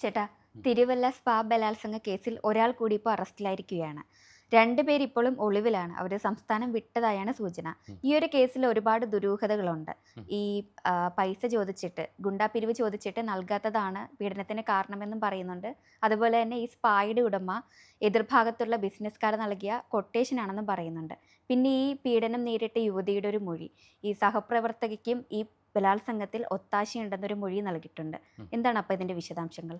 ചേട്ടാ തിരുവല്ല സ്പാ ബലാത്സംഗ കേസിൽ ഒരാൾ കൂടി ഇപ്പോൾ അറസ്റ്റിലായിരിക്കുകയാണ്. രണ്ടുപേർ ഇപ്പോഴും ഒളിവിലാണ്. അവർ സംസ്ഥാനം വിട്ടതായാണ് സൂചന. ഈ ഒരു കേസിൽ ഒരുപാട് ദുരൂഹതകളുണ്ട്. ഈ പൈസ ചോദിച്ചിട്ട് ഗുണ്ടാപ്പിരിവ് ചോദിച്ചിട്ട് നൽകാത്തതാണ് പീഡനത്തിന് കാരണമെന്നും പറയുന്നുണ്ട്. അതുപോലെ തന്നെ ഈ സ്പായുടെ ഉടമ എതിർഭാഗത്തുള്ള ബിസിനസ്സുകാർ നൽകിയ കൊട്ടേഷൻ ആണെന്നും പറയുന്നുണ്ട്. പിന്നെ ഈ പീഡനം നേരിട്ട യുവതിയുടെ ഒരു മൊഴി. ഈ സഹപ്രവർത്തകയ്ക്കും ഈ ബലാത്സംഗത്തിൽ ഒത്താശയുണ്ടെന്നൊരു മൊഴി നൽകിയിട്ടുണ്ട്. എന്താണ് അപ്പോൾ ഇതിന്റെ വിശദാംശങ്ങൾ?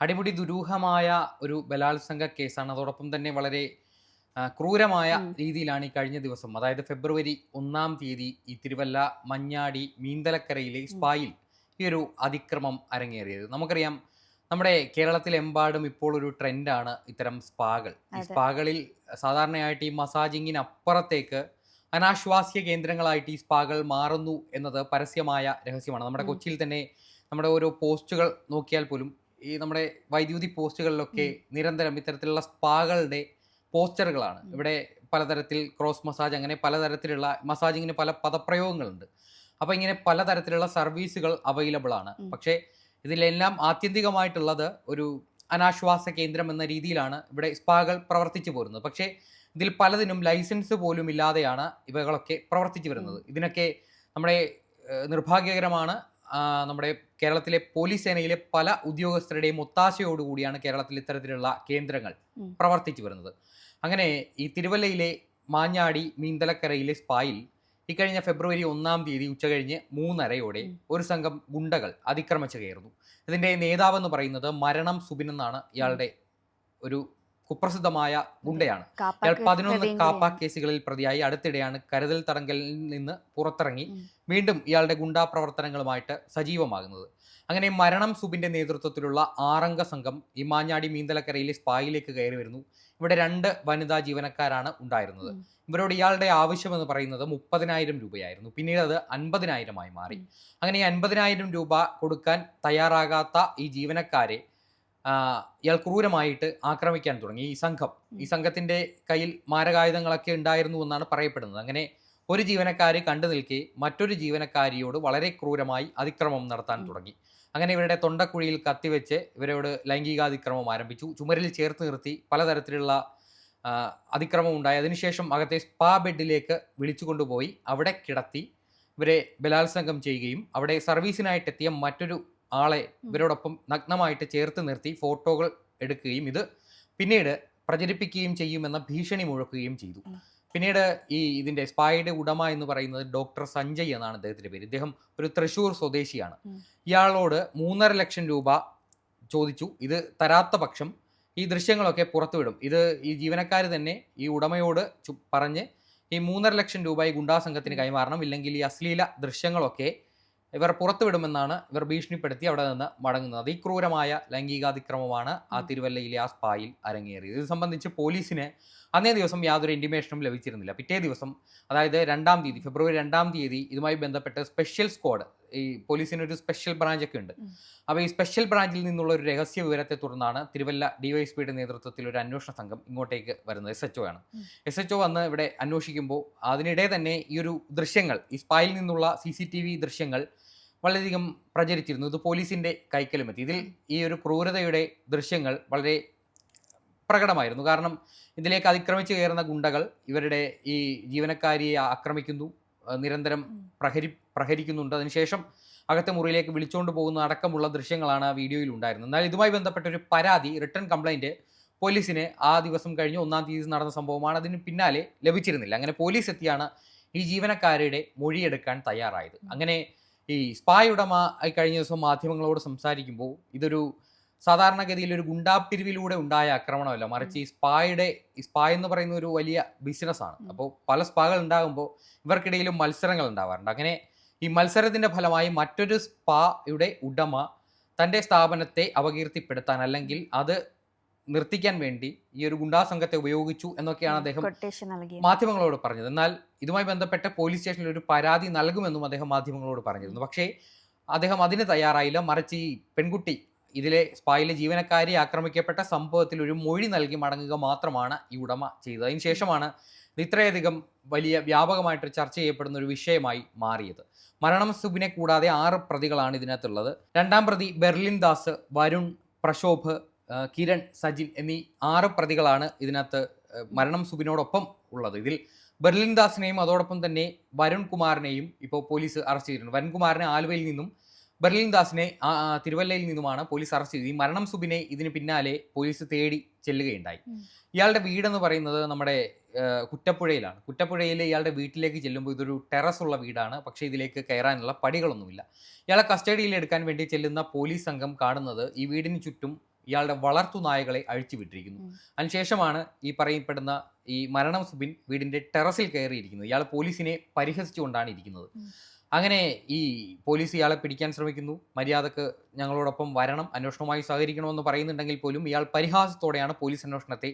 അടിമുടി ദുരൂഹമായ ഒരു ബലാത്സംഗ കേസാണ്. അതോടൊപ്പം തന്നെ വളരെ ക്രൂരമായ രീതിയിലാണ് ഈ കഴിഞ്ഞ ദിവസം അതായത് ഫെബ്രുവരി ഒന്നാം തീയതി ഈ തിരുവല്ല മഞ്ഞാടി മീന്തലക്കരയിലെ സ്പായിൽ ഈ ഒരു അതിക്രമം അരങ്ങേറിയത്. നമുക്കറിയാം നമ്മുടെ കേരളത്തിലെമ്പാടും ഇപ്പോൾ ഒരു ട്രെൻഡാണ് ഇത്തരം സ്പാകൾ. ഈ സ്പാകളിൽ സാധാരണയായിട്ട് ഈ മസാജിങ്ങിന് അപ്പുറത്തേക്ക് അനാശ്വാസ്യ കേന്ദ്രങ്ങളായിട്ട് ഈ സ്പാകൾ മാറുന്നു എന്നത് പരസ്യമായ രഹസ്യമാണ്. നമ്മുടെ കൊച്ചിയിൽ തന്നെ നമ്മുടെ ഓരോ പോസ്റ്റുകൾ നോക്കിയാൽ പോലും ഈ നമ്മുടെ വൈദ്യുതി പോസ്റ്റുകളിലൊക്കെ നിരന്തരം ഇത്തരത്തിലുള്ള സ്പാകളുടെ പോസ്റ്ററുകളാണ്. ഇവിടെ പലതരത്തിൽ ക്രോസ് മസാജ് അങ്ങനെ പലതരത്തിലുള്ള മസാജിങ്ങിന് പല പദപ്രയോഗങ്ങളുണ്ട്. അപ്പോൾ ഇങ്ങനെ പലതരത്തിലുള്ള സർവീസുകൾ അവൈലബിൾ ആണ്. പക്ഷേ ഇതിലെല്ലാം ആത്യന്തികമായിട്ടുള്ളത് ഒരു അനാശ്വാസ കേന്ദ്രം എന്ന രീതിയിലാണ് ഇവിടെ സ്പാകൾ പ്രവർത്തിച്ചു പോരുന്നത്. പക്ഷേ ഇതിൽ പലതിനും ലൈസൻസ് പോലും ഇല്ലാതെയാണ് ഇവകളൊക്കെ പ്രവർത്തിച്ചു വരുന്നത്. ഇതിനൊക്കെ നമ്മുടെ നിർഭാഗ്യകരമാണ് നമ്മുടെ കേരളത്തിലെ പോലീസ് സേനയിലെ പല ഉദ്യോഗസ്ഥരുടെയും ഒത്താശയോടുകൂടിയാണ് കേരളത്തിൽ ഇത്തരത്തിലുള്ള കേന്ദ്രങ്ങൾ. പ്രവർത്തിച്ചു വരുന്നത്. അങ്ങനെ ഈ തിരുവല്ലയിലെ മാഞ്ഞാടി മീന്തലക്കരയിലെ സ്പായിൽ ഇക്കഴിഞ്ഞ ഫെബ്രുവരി ഒന്നാം തീയതി ഉച്ചകഴിഞ്ഞ് മൂന്നരയോടെ. ഒരു സംഘം ഗുണ്ടകൾ അതിക്രമിച്ചു കയറുന്നു. ഇതിന്റെ നേതാവെന്ന് പറയുന്നത് മരണം സുബിൻ എന്നാണ് ഇയാളുടെ ഒരു കുപ്രസിദ്ധമായ ഗുണ്ടയാണ്. ഇയാൾ പതിനൊന്ന് കാപ്പ കേസുകളിൽ പ്രതിയായി. അടുത്തിടെയാണ് കരുതൽ തടങ്കലിൽ നിന്ന് പുറത്തിറങ്ങി. വീണ്ടും ഇയാളുടെ ഗുണ്ടാ പ്രവർത്തനങ്ങളുമായിട്ട് സജീവമാകുന്നത്. അങ്ങനെ മരണം സുബിന്റെ നേതൃത്വത്തിലുള്ള ആറംഗ സംഘം ഇമാഞ്ഞാടി മീന്തലക്കരയിലെ സ്പായിലേക്ക് കയറി വരുന്നു. ഇവിടെ രണ്ട് വനിതാ ജീവനക്കാരാണ് ഉണ്ടായിരുന്നത്. ഇവരോട് ഇയാളുടെ ആവശ്യം എന്ന് പറയുന്നത് മുപ്പതിനായിരം രൂപയായിരുന്നു. പിന്നീട് അത് അൻപതിനായിരമായി മാറി. അങ്ങനെ ഈ അൻപതിനായിരം രൂപ കൊടുക്കാൻ തയ്യാറാകാത്ത ഈ ജീവനക്കാരെ ഇയാൾ ക്രൂരമായിട്ട് ആക്രമിക്കാൻ തുടങ്ങി. ഈ സംഘം ഈ. സംഘത്തിന്റെ കയ്യിൽ മാരകായുധങ്ങളൊക്കെ ഉണ്ടായിരുന്നു എന്നാണ് പറയപ്പെടുന്നത്. അങ്ങനെ ഒരു ജീവനക്കാരി കണ്ടു നിൽക്കെ മറ്റൊരു ജീവനക്കാരിയോട് വളരെ ക്രൂരമായി അതിക്രമം നടത്താൻ തുടങ്ങി. അങ്ങനെ ഇവരുടെ തൊണ്ടക്കുഴിയിൽ കത്തിവെച്ച് ഇവരോട് ലൈംഗികാതിക്രമം ആരംഭിച്ചു. ചുമരിൽ ചേർത്ത് നിർത്തി പലതരത്തിലുള്ള അതിക്രമം ഉണ്ടായി. അതിനുശേഷം അകത്തെ സ്പാ ബെഡിലേക്ക് വിളിച്ചു കൊണ്ടുപോയി. അവിടെ കിടത്തി ഇവരെ ബലാത്സംഗം ചെയ്യുകയും അവിടെ സർവീസിനായിട്ടെത്തിയ മറ്റൊരു ആളെ. ഇവരോടൊപ്പം നഗ്നമായിട്ട് ചേർത്ത് നിർത്തി ഫോട്ടോകൾ എടുക്കുകയും ഇത് പിന്നീട് പ്രചരിപ്പിക്കുകയും ചെയ്യുമെന്ന ഭീഷണി മുഴക്കുകയും ചെയ്തു. പിന്നീട് ഈ ഇതിന്റെ സ്പായുടെ ഉടമ എന്ന് പറയുന്നത് ഡോക്ടർ സഞ്ജയ് എന്നാണ് അദ്ദേഹത്തിന്റെ പേര്. ഇദ്ദേഹം ഒരു തൃശൂർ സ്വദേശിയാണ്. ഇയാളോട് മൂന്നര ലക്ഷം രൂപ ചോദിച്ചു. ഇത് തരാത്ത പക്ഷം ഈ ദൃശ്യങ്ങളൊക്കെ പുറത്തുവിടും. ഇത് ഈ ജീവനക്കാർ തന്നെ ഈ ഉടമയോട് പറഞ്ഞ് ഈ മൂന്നര ലക്ഷം രൂപ ഈ ഗുണ്ടാ സംഘത്തിന് കൈമാറണം. ഇല്ലെങ്കിൽ ഈ അശ്ലീല ദൃശ്യങ്ങളൊക്കെ ഇവർ പുറത്തുവിടുമെന്നാണ് ഇവർ ഭീഷണിപ്പെടുത്തി അവിടെ നിന്ന് മടങ്ങുന്നത്. ഈ ക്രൂരമായ ലൈംഗികാതിക്രമമാണ് ആ. തിരുവല്ലയിലെ ആ സ്പായിൽ അരങ്ങേറിയത്. ഇത് സംബന്ധിച്ച് പോലീസിന് അന്നേ ദിവസം യാതൊരു ഇന്റിമേഷനും ലഭിച്ചിരുന്നില്ല. പിറ്റേ ദിവസം അതായത് രണ്ടാം തീയതി ഫെബ്രുവരി രണ്ടാം തീയതി ഇതുമായി ബന്ധപ്പെട്ട് സ്പെഷ്യൽ സ്ക്വാഡ് ഈ പോലീസിന് ഒരു സ്പെഷ്യൽ ബ്രാഞ്ച് ഒക്കെ ഉണ്ട് അപ്പോൾ ഈ സ്പെഷ്യൽ ബ്രാഞ്ചിൽ നിന്നുള്ള ഒരു രഹസ്യ വിവരത്തെ തുടർന്നാണ് തിരുവല്ല ഡിവൈഎസ്പിയുടെ നേതൃത്വത്തിൽ ഒരു അന്വേഷണ സംഘം ഇങ്ങോട്ടേക്ക് വരുന്നത്. എസ് എച്ച് ആണ്. എസ് എച്ച് വന്ന് ഇവിടെ അന്വേഷിക്കുമ്പോൾ അതിനിടെ തന്നെ ഈ ഒരു ദൃശ്യങ്ങൾ ഈ സ്പായിൽ നിന്നുള്ള സി സി ടി വി ദൃശ്യങ്ങൾ വളരെയധികം പ്രചരിച്ചിരുന്നു. ഇത് പോലീസിന്റെ കൈക്കലുമെത്തി. ഇതിൽ ഈ ഒരു ക്രൂരതയുടെ ദൃശ്യങ്ങൾ വളരെ പ്രകടമായിരുന്നു. കാരണം ഇതിലേക്ക് അതിക്രമിച്ച് കയറുന്ന ഗുണ്ടകൾ ഇവരുടെ ഈ ജീവനക്കാരിയെ ആക്രമിക്കുന്നു. നിരന്തരം പ്രഹരി പ്രഹരിക്കുന്നുണ്ട്. അതിനുശേഷം അകത്തെ മുറിയിലേക്ക് വിളിച്ചുകൊണ്ട് പോകുന്ന അടക്കമുള്ള ദൃശ്യങ്ങളാണ് ആ വീഡിയോയിൽ ഉണ്ടായിരുന്നത്. എന്നാൽ ഇതുമായി ബന്ധപ്പെട്ട ഒരു പരാതി റിട്ടേൺ കംപ്ലൈന്റ് പോലീസിന് ആ ദിവസം കഴിഞ്ഞ് ഒന്നാം തീയതി നടന്ന സംഭവമാണ്. അതിന് പിന്നാലെ ലഭിച്ചിരുന്നില്ല. അങ്ങനെ പോലീസ് എത്തിയാണ് ഈ ജീവനക്കാരുടെ മൊഴിയെടുക്കാൻ തയ്യാറായത്. അങ്ങനെ ഈ സ്പായ് ഉടമ കഴിഞ്ഞ ദിവസം മാധ്യമങ്ങളോട് സംസാരിക്കുമ്പോൾ ഇതൊരു സാധാരണഗതിയിൽ ഒരു ഗുണ്ടാപ്പിരിവിലൂടെ ഉണ്ടായ ആക്രമണമല്ല. മറിച്ച് ഈ സ്പായുടെ ഈ സ്പായ് എന്ന് പറയുന്ന ഒരു വലിയ ബിസിനസ്സാണ് ആണ്. അപ്പോൾ പല സ്പാകൾ ഉണ്ടാകുമ്പോൾ ഇവർക്കിടയിലും മത്സരങ്ങൾ ഉണ്ടാവാറുണ്ട്. അങ്ങനെ ഈ മത്സരത്തിന്റെ ഫലമായി മറ്റൊരു സ്പായുടെ ഉടമ തന്റെ സ്ഥാപനത്തെ അപകീർത്തിപ്പെടുത്താൻ അല്ലെങ്കിൽ അത് നിർത്തിക്കാൻ വേണ്ടി ഈ ഒരു ഗുണ്ടാ സംഘത്തെ ഉപയോഗിച്ചു എന്നൊക്കെയാണ് അദ്ദേഹം മാധ്യമങ്ങളോട് പറഞ്ഞത്. എന്നാൽ ഇതുമായി ബന്ധപ്പെട്ട പോലീസ് സ്റ്റേഷനിൽ ഒരു പരാതി നൽകുമെന്നും അദ്ദേഹം മാധ്യമങ്ങളോട് പറഞ്ഞിരുന്നു. പക്ഷേ അദ്ദേഹം അതിന് തയ്യാറായില്ല. മറിച്ച് ഈ പെൺകുട്ടി ഇതിലെ സ്പായിലെ ജീവനക്കാരി ആക്രമിക്കപ്പെട്ട സംഭവത്തിൽ ഒരു മൊഴി നൽകി മടങ്ങുക മാത്രമാണ് ഈ ഉടമ ചെയ്തത്. അതിനുശേഷമാണ് ശേഷമാണ് ഇത്രയധികം വലിയ വ്യാപകമായിട്ട് ചർച്ച ചെയ്യപ്പെടുന്ന ഒരു വിഷയമായി മാറിയത്. മരണം സുബിനെ കൂടാതെ ആറ് പ്രതികളാണ് ഇതിനകത്തുള്ളത്. രണ്ടാം പ്രതി ബെർലിൻ ദാസ് വരുൺ പ്രശോഭ് കിരൺ സജിൻ എന്നീ ആറ് പ്രതികളാണ് ഇതിനകത്ത് മരണം സുബിനോടൊപ്പം ഉള്ളത്. ഇതിൽ ബെർലിൻ ദാസിനെയും അതോടൊപ്പം തന്നെ വരുൺ കുമാറിനെയും ഇപ്പോൾ പോലീസ് അറസ്റ്റ് ചെയ്തിട്ടുണ്ട്. വരുൺ കുമാറിനെ ആലുവയിൽ നിന്നും ബെർലിൻ ദാസിനെ തിരുവല്ലയിൽ നിന്നുമാണ് പോലീസ് അറസ്റ്റ് ചെയ്തത്. ഈ മരണം സുബിനെ ഇതിന് പിന്നാലെ പോലീസ് തേടി ചെല്ലുകയുണ്ടായി. ഇയാളുടെ വീടെന്ന് പറയുന്നത് നമ്മുടെ കുറ്റപ്പുഴയിലാണ്. കുറ്റപ്പുഴയിൽ ഇയാളുടെ വീട്ടിലേക്ക് ചെല്ലുമ്പോൾ ഇതൊരു ടെറസ് ഉള്ള വീടാണ്. പക്ഷേ ഇതിലേക്ക് കയറാനുള്ള പടികളൊന്നുമില്ല. ഇയാളെ കസ്റ്റഡിയിൽ എടുക്കാൻ വേണ്ടി ചെല്ലുന്ന പോലീസ് സംഘം കാണുന്നത് ഈ വീടിന് ചുറ്റും ഇയാളുടെ വളർത്തു നായകളെ അഴിച്ചുവിട്ടിരിക്കുന്നു. അതിനുശേഷമാണ് ഈ പറയപ്പെടുന്ന ഈ മരണം സുബിൻ വീടിന്റെ ടെറസിൽ കയറിയിരിക്കുന്നത്. ഇയാൾ പോലീസിനെ പരിഹസിച്ചുകൊണ്ടാണ് ഇരിക്കുന്നത്. അങ്ങനെ ഈ പോലീസ് ഇയാളെ പിടിക്കാൻ ശ്രമിക്കുന്നു. മര്യാദയ്ക്ക് ഞങ്ങളോടൊപ്പം വരണം അന്വേഷണവുമായി സഹകരിക്കണമെന്ന് പറയുന്നുണ്ടെങ്കിൽ പോലും ഇയാൾ പരിഹാസത്തോടെയാണ് പോലീസ് അന്വേഷണത്തെ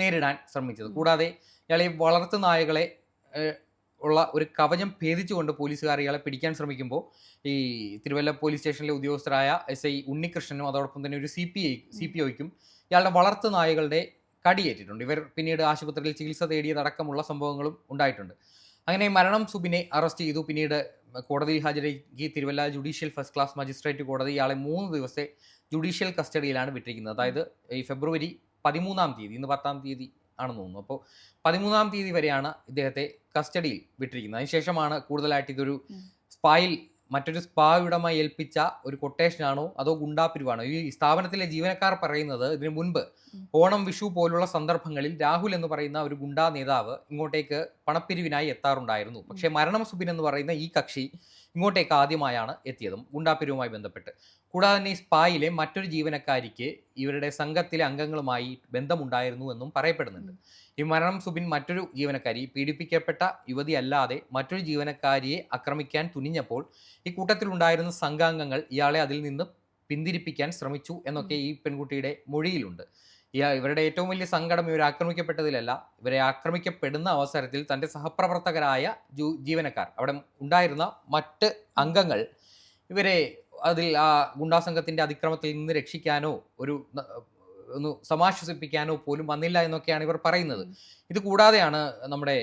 നേരിടാൻ ശ്രമിച്ചത്. കൂടാതെ ഇയാളെ വളർത്തു നായകളെ ഉള്ള ഒരു കവചം ഭേദിച്ചുകൊണ്ട് പോലീസുകാർ ഇയാളെ പിടിക്കാൻ ശ്രമിക്കുമ്പോൾ ഈ തിരുവല്ല പോലീസ് സ്റ്റേഷനിലെ ഉദ്യോഗസ്ഥരായ എസ് ഐ ഉണ്ണികൃഷ്ണനും അതോടൊപ്പം തന്നെ ഒരു C P I C P ഒക്കും ഇയാളുടെ വളർത്തു നായകളുടെ കടിയേറ്റിട്ടുണ്ട്. ഇവർ പിന്നീട് ആശുപത്രിയിൽ ചികിത്സ തേടിയതടക്കമുള്ള സംഭവങ്ങളും ഉണ്ടായിട്ടുണ്ട്. അങ്ങനെ മരണം സുബിനെ അറസ്റ്റ് ചെയ്തു. പിന്നീട് കോടതിയിൽ ഹാജരാക്കി Thiruvalla judicial first class magistrate കോടതി ഇയാളെ മൂന്ന് ദിവസത്തെ ജുഡീഷ്യൽ കസ്റ്റഡിയിലാണ് വിട്ടിരിക്കുന്നത്. അതായത് ഈ ഫെബ്രുവരി പതിമൂന്നാം തീയതി ഇന്ന് പത്താം തീയതി ആണെന്ന് തോന്നുന്നു. അപ്പോൾ പതിമൂന്നാം തീയതി വരെയാണ് ഇദ്ദേഹത്തെ കസ്റ്റഡിയിൽ വിട്ടിരിക്കുന്നത്. അതിനുശേഷമാണ് കൂടുതലായിട്ട് ഇതൊരു സ്പൈൽ സ്പായിൽ മറ്റൊരു സ്പാ ഉടമ ഏൽപ്പിച്ച ഒരു കൊട്ടേഷനാണോ അതോ ഗുണ്ടാപ്പിരിവാണോ? ഈ സ്ഥാപനത്തിലെ ജീവനക്കാർ പറയുന്നത് ഇതിനു മുൻപ് ഓണം വിഷു പോലുള്ള സന്ദർഭങ്ങളിൽ രാഹുൽ എന്ന് പറയുന്ന ഒരു ഗുണ്ടാ നേതാവ് ഇങ്ങോട്ടേക്ക് പണപ്പിരിവിനായി എത്താറുണ്ടായിരുന്നു. പക്ഷേ മരണം സുബിൻ എന്ന് പറയുന്ന ഈ കക്ഷി ഇങ്ങോട്ടേക്ക് ആദ്യമായാണ് എത്തിയതും ഗുണ്ടാപ്പെരുവുമായി ബന്ധപ്പെട്ട്. കൂടാതെ തന്നെ ഈ സ്പായിലെ മറ്റൊരു ജീവനക്കാരിക്ക് ഇവരുടെ സംഘത്തിലെ അംഗങ്ങളുമായി ബന്ധമുണ്ടായിരുന്നു എന്നും പറയപ്പെടുന്നുണ്ട്. ഈ മരണം സുബിൻ മറ്റൊരു ജീവനക്കാരി പീഡിപ്പിക്കപ്പെട്ട യുവതി അല്ലാതെ മറ്റൊരു ജീവനക്കാരിയെ ആക്രമിക്കാൻ തുനിഞ്ഞപ്പോൾ ഈ കൂട്ടത്തിലുണ്ടായിരുന്ന സംഘാംഗങ്ങൾ ഇയാളെ അതിൽ നിന്ന് പിന്തിരിപ്പിക്കാൻ ശ്രമിച്ചു എന്നൊക്കെ ഈ പെൺകുട്ടിയുടെ മൊഴിയിലുണ്ട്. ഇയാ ഇവരുടെ ഏറ്റവും വലിയ സങ്കടം ഇവർ ആക്രമിക്കപ്പെട്ടതിലല്ല. ഇവരെ ആക്രമിക്കപ്പെടുന്ന അവസരത്തിൽ തന്റെ സഹപ്രവർത്തകരായ ജീവനക്കാർ അവിടെ ഉണ്ടായിരുന്ന മറ്റ് അംഗങ്ങൾ ഇവരെ അതിൽ ആ ഗുണ്ടാസംഘത്തിന്റെ അതിക്രമത്തിൽ നിന്ന് രക്ഷിക്കാനോ ഒരു ഒന്ന് സമാശ്വസിപ്പിക്കാനോ പോലും വന്നില്ല എന്നൊക്കെയാണ് ഇവർ പറയുന്നത്. ഇത് കൂടാതെയാണ് നമ്മുടെ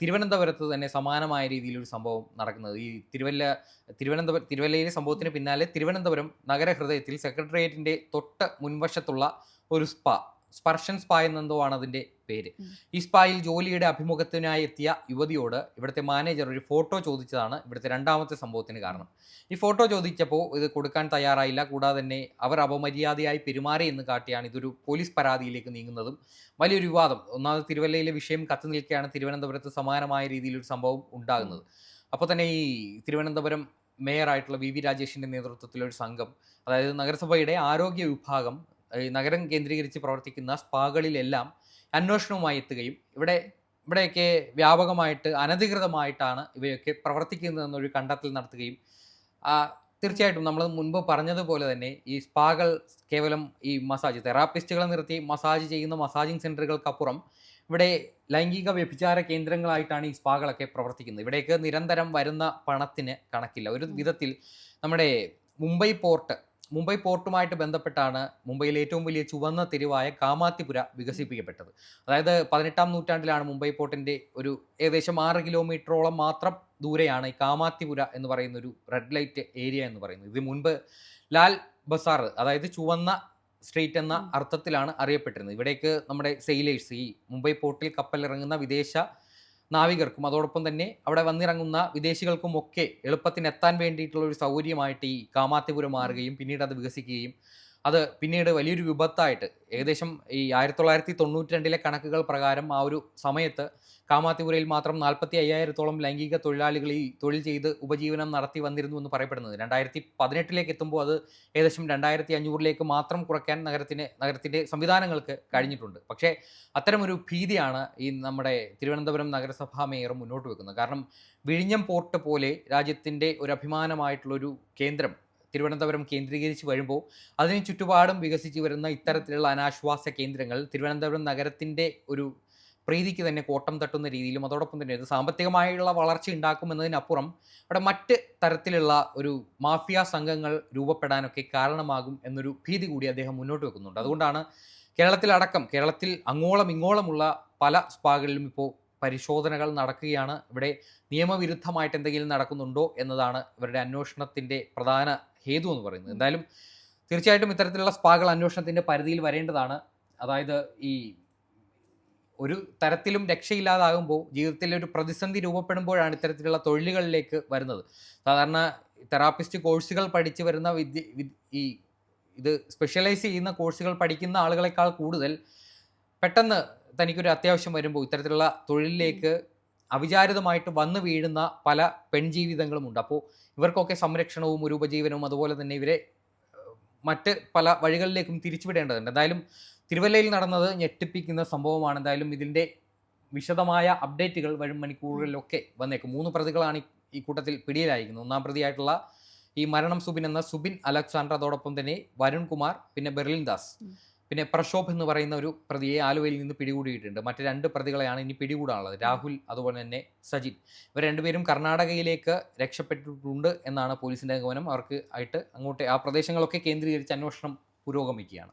തിരുവനന്തപുരത്ത് തന്നെ സമാനമായ രീതിയിൽ ഒരു സംഭവം നടക്കുന്നത്. ഈ തിരുവല്ല തിരുവനന്തപുരം തിരുവല്ലയിലെ സംഭവത്തിന് പിന്നാലെ തിരുവനന്തപുരം നഗരഹൃദയത്തിൽ സെക്രട്ടേറിയറ്റിന്റെ തൊട്ട് മുൻവശത്തുള്ള ഒരു സ്പാ സ്പർശൻ സ്പാ എന്നെന്തോ ആണ് അതിന്റെ പേര് ഈ സ്പായിൽ ജോലിയുടെ അഭിമുഖത്തിനായി എത്തിയ യുവതിയോട് ഇവിടുത്തെ മാനേജർ ഒരു ഫോട്ടോ ചോദിച്ചതാണ് ഇവിടുത്തെ രണ്ടാമത്തെ സംഭവത്തിന് കാരണം. ഈ ഫോട്ടോ ചോദിച്ചപ്പോൾ ഇത് കൊടുക്കാൻ തയ്യാറായില്ല കൂടാതെ തന്നെ അവർ അപമര്യാദയായി പെരുമാറി എന്ന് കാട്ടിയാണ് ഇതൊരു പോലീസ് പരാതിയിലേക്ക് നീങ്ങുന്നതും വലിയൊരു വിവാദം. ഒന്നാമത് തിരുവല്ലയിലെ വിഷയം കത്തി നിൽക്കുകയാണ് തിരുവനന്തപുരത്ത് സമാനമായ രീതിയിൽ ഒരു സംഭവം ഉണ്ടാകുന്നത്. അപ്പോൾ തന്നെ ഈ തിരുവനന്തപുരം മേയറായിട്ടുള്ള വി വി രാജേഷിന്റെ നേതൃത്വത്തിലൊരു സംഘം അതായത് നഗരസഭയുടെ ആരോഗ്യ വിഭാഗം നഗരം കേന്ദ്രീകരിച്ച് പ്രവർത്തിക്കുന്ന സ്പാകളിലെല്ലാം അന്വേഷണവുമായി എത്തുകയും ഇവിടെ ഇവിടെയൊക്കെ വ്യാപകമായിട്ട് അനധികൃതമായിട്ടാണ് ഇവയൊക്കെ പ്രവർത്തിക്കുന്നതെന്നൊരു കണ്ടെത്തൽ നടത്തുകയും തീർച്ചയായിട്ടും നമ്മൾ മുൻപ് പറഞ്ഞതുപോലെ തന്നെ ഈ സ്പാകൾ കേവലം ഈ മസാജ് തെറാപ്പിസ്റ്റുകളെ നിർത്തി മസാജ് ചെയ്യുന്ന മസാജിങ് സെന്ററുകൾക്കപ്പുറം ഇവിടെ ലൈംഗിക വ്യഭിചാര കേന്ദ്രങ്ങളായിട്ടാണ് ഈ സ്പാകളൊക്കെ പ്രവർത്തിക്കുന്നത് ഇവിടേക്ക് നിരന്തരം വരുന്ന പണത്തിന് കണക്കില്ല ഒരു. വിധത്തിൽ നമ്മുടെ മുംബൈ പോർട്ട് മുംബൈ പോർട്ടുമായിട്ട് ബന്ധപ്പെട്ടാണ് മുംബൈയിലെ ഏറ്റവും വലിയ ചുവന്ന തെരുവായ കാമാത്തിപുര വികസിപ്പിക്കപ്പെട്ടത്. അതായത് പതിനെട്ടാം നൂറ്റാണ്ടിലാണ് മുംബൈ പോർട്ടിന്റെ ഒരു ഏകദേശം ആറ് കിലോമീറ്ററോളം മാത്രം ദൂരെയാണ് ഈ കാമാത്തിപുര എന്ന് പറയുന്ന ഒരു റെഡ് ലൈറ്റ് ഏരിയ എന്ന് പറയുന്നത്. ഇത് മുൻപ് ലാൽ ബസാർ അതായത് ചുവന്ന സ്ട്രീറ്റ് എന്ന അർത്ഥത്തിലാണ് അറിയപ്പെട്ടിരുന്നത്. ഇവിടേക്ക് നമ്മുടെ സെയിലേഴ്സ് ഈ മുംബൈ പോർട്ടിൽ കപ്പലിറങ്ങുന്ന വിദേശ നാവികർക്കും അതോടൊപ്പം തന്നെ അവിടെ വന്നിറങ്ങുന്ന വിദേശികൾക്കും ഒക്കെ എളുപ്പത്തിന് എത്താൻ വേണ്ടിയിട്ടുള്ള ഒരു സൗകര്യമായിട്ട് ഈ കാമാത്തിപുരം മാറുകയും പിന്നീട് അത് വികസിക്കുകയും അത് പിന്നീട് വലിയൊരു വിപത്തായിട്ട് ഏകദേശം ഈ ആയിരത്തി തൊള്ളായിരത്തി തൊണ്ണൂറ്റി രണ്ടിലെ കണക്കുകൾ പ്രകാരം ആ ഒരു സമയത്ത് കാമാത്തിപുരയിൽ മാത്രം നാൽപ്പത്തി അയ്യായിരത്തോളം ലൈംഗിക തൊഴിലാളികൾ ഈ തൊഴിൽ ചെയ്ത് ഉപജീവനം നടത്തി വന്നിരുന്നു എന്ന് പറയപ്പെടുന്നത്. രണ്ടായിരത്തി പതിനെട്ടിലേക്ക് എത്തുമ്പോൾ അത് ഏകദേശം രണ്ടായിരത്തി അഞ്ഞൂറിലേക്ക് മാത്രം കുറയ്ക്കാൻ നഗരത്തിന് നഗരത്തിന്റെ സംവിധാനങ്ങൾക്ക് കഴിഞ്ഞിട്ടുണ്ട്. പക്ഷേ അത്തരമൊരു ഭീതിയാണ് ഈ നമ്മുടെ തിരുവനന്തപുരം നഗരസഭാ മേയർ മുന്നോട്ട് വെക്കുന്നത്. കാരണം വിഴിഞ്ഞം പോർട്ട് പോലെ രാജ്യത്തിന്റെ ഒരു അഭിമാനമായിട്ടുള്ളൊരു കേന്ദ്രം തിരുവനന്തപുരം കേന്ദ്രീകരിച്ച് വരുമ്പോൾ അതിന് ചുറ്റുപാടും വികസിച്ച് വരുന്ന ഇത്തരത്തിലുള്ള അനാശ്വാസ കേന്ദ്രങ്ങൾ തിരുവനന്തപുരം നഗരത്തിന്റെ ഒരു പ്രീതിക്ക് തന്നെ കോട്ടം തട്ടുന്ന രീതിയിലും അതോടൊപ്പം തന്നെ ഇത് സാമ്പത്തികമായുള്ള വളർച്ച ഉണ്ടാക്കുമെന്നതിനപ്പുറം അവിടെ മറ്റ് തരത്തിലുള്ള ഒരു മാഫിയ സംഘങ്ങൾ രൂപപ്പെടാനൊക്കെ കാരണമാകും എന്നൊരു ഭീതി കൂടി അദ്ദേഹം മുന്നോട്ട് വെക്കുന്നുണ്ട്. അതുകൊണ്ടാണ് കേരളത്തിലടക്കം കേരളത്തിൽ അങ്ങോളം ഇങ്ങോളമുള്ള പല സ്പാകളിലും ഇപ്പോൾ പരിശോധനകൾ നടക്കുകയാണ്. ഇവിടെ നിയമവിരുദ്ധമായിട്ട് എന്തെങ്കിലും നടക്കുന്നുണ്ടോ എന്നതാണ് ഇവരുടെ അന്വേഷണത്തിന്റെ പ്രധാന ഹേതു എന്ന് പറയുന്നത്. എന്തായാലും തീർച്ചയായിട്ടും ഇത്തരത്തിലുള്ള സ്പാകൾ അന്വേഷണത്തിന്റെ പരിധിയിൽ വരേണ്ടതാണ്. അതായത് ഈ ഒരു തരത്തിലും രക്ഷയില്ലാതാകുമ്പോൾ ജീവിതത്തിൽ ഒരു പ്രതിസന്ധി രൂപപ്പെടുമ്പോഴാണ് ഇത്തരത്തിലുള്ള തൊഴിലുകളിലേക്ക് വരുന്നത്. സാധാരണ തെറാപ്പിസ്റ്റ് കോഴ്സുകൾ പഠിച്ചു വരുന്ന വിദ്യ ഈ ഇത് സ്പെഷ്യലൈസ് ചെയ്യുന്ന കോഴ്സുകൾ പഠിക്കുന്ന ആളുകളെക്കാൾ കൂടുതൽ പെട്ടെന്ന് തനിക്കൊരു അത്യാവശ്യം വരുമ്പോൾ ഇത്തരത്തിലുള്ള തൊഴിലിലേക്ക് അവിചാരിതമായിട്ട് വന്നു വീഴുന്ന പല പെൺജീവിതങ്ങളുമുണ്ട്. അപ്പോൾ ഇവർക്കൊക്കെ സംരക്ഷണവും ഒരു ഉപജീവനവും അതുപോലെ തന്നെ ഇവരെ മറ്റ് പല വഴികളിലേക്കും തിരിച്ചുവിടേണ്ടതുണ്ട്. എന്തായാലും തിരുവല്ലയിൽ നടന്നത് ഞെട്ടിപ്പിക്കുന്ന സംഭവമാണ്. എന്തായാലും ഇതിന്റെ വിശദമായ അപ്ഡേറ്റുകൾ വരും മണിക്കൂറുകളിലൊക്കെ വന്നേക്കും. മൂന്ന് പ്രതികളാണ് ഈ- കൂട്ടത്തിൽ പിടിയിലായിരിക്കുന്നത്. ഒന്നാം പ്രതിയായിട്ടുള്ള ഈ മരണം സുബിൻ എന്ന സുബിൻ അലക്സാണ്ടർ അതോടൊപ്പം തന്നെ വരുൺ കുമാർ പിന്നെ ബെർലിൻ ദാസ്. പിന്നെ പ്രക്ഷോഭ് എന്ന് പറയുന്ന ഒരു പ്രതിയെ ആലുവയിൽ നിന്ന് പിടികൂടിയിട്ടുണ്ട്. മറ്റ് രണ്ട് പ്രതികളെയാണ് ഇനി പിടികൂടാനുള്ളത്. രാഹുൽ അതുപോലെ തന്നെ സജിൻ. ഇവർ രണ്ടുപേരും കർണാടകയിലേക്ക് രക്ഷപ്പെട്ടിട്ടുണ്ട് എന്നാണ് പോലീസിന്റെ നിഗമനം. അവർക്ക് ആയിട്ട് അങ്ങോട്ട് ആ പ്രദേശങ്ങളൊക്കെ കേന്ദ്രീകരിച്ച് അന്വേഷണം പുരോഗമിക്കുകയാണ്.